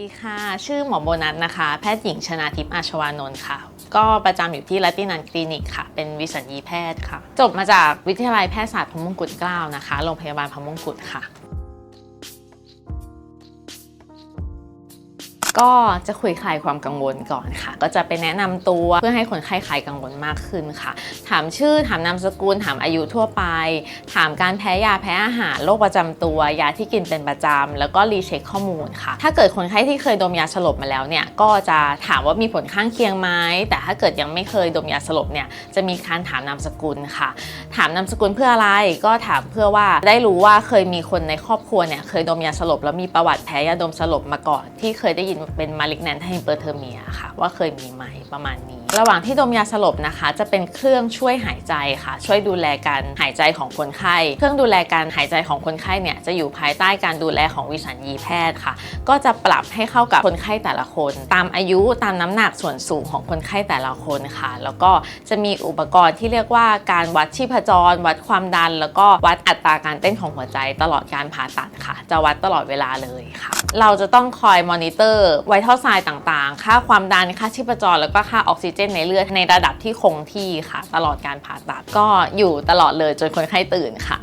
ดีค่ะ ชื่อหมอโบนัสนะคะ แพทย์หญิงชนาทิพย์อาชวานนท์ค่ะ ก็ประจำอยู่ที่รัตตินันคลินิกค่ะ เป็นวิสัญญีแพทย์ค่ะ จบมาจากวิทยาลัยแพทยศาสตร์พระมงกุฎเกล้านะคะ โรงพยาบาลพระมงกุฎค่ะ ก็จะคุยคลายความกังวลก่อนค่ะ ก็จะไปแนะนำตัวเพื่อให้คนไข้คลายกังวลมากขึ้นค่ะ ถามชื่อถามนามสกุลถามอายุทั่วไป ถามการแพ้ยาแพ้อาหารโรคประจำตัว ยาที่กินเป็นประจำแล้วก็รีเช็คข้อมูลค่ะ ถ้าเกิดคนไข้ที่เคยดมยาสลบมาแล้วเนี่ยก็จะถามว่ามีผลข้างเคียงไหมแต่ถ้าเกิดยังไม่เคยดมยาสลบเนี่ยจะมีการถามนามสกุลค่ะ ถามนามสกุลเพื่ออะไรก็ถามเพื่อว่าได้รู้ว่าเคยมีคนในครอบครัวเนี่ยเคยดมยาสลบแล้วมีประวัติแพ้ยาดมสลบมาก่อนที่เคยได้ยินเป็นมาลิกแนนไฮเปอร์เทอร์เมียค่ะ ว่าเคยมีไหมประมาณนี้ ระหว่างที่ดมยาสลบนะคะ จะเป็นเครื่องช่วยหายใจค่ะ ช่วยดูแลการหายใจของคนไข้ เครื่องดูแลการหายใจของคนไข้เนี่ยจะอยู่ภายใต้การดูแลของวิสัญญีแพทย์ค่ะ ก็จะปรับให้เข้ากับคนไข้แต่ละคน ตามอายุตามน้ำหนักส่วนสูงของคนไข้แต่ละคนค่ะ แล้วก็จะมีอุปกรณ์ที่เรียกว่าการวัดชีพจร วัดความดัน แล้วก็วัดอัตราการเต้นของหัวใจตลอดการผ่าตัดค่ะ จะวัดตลอดเวลาเลยค่ะ เราจะต้องคอยมอนิเตอร์ไวท์เท่าไซน์ต่างๆ ค่าความดัน ค่าชีพจร แล้วก็ค่าออกซิเจนในเลือดในระดับที่คงที่ค่ะ ตลอดการผ่าตัดก็อยู่ตลอดเลยจนคนไข้ตื่นค่ะ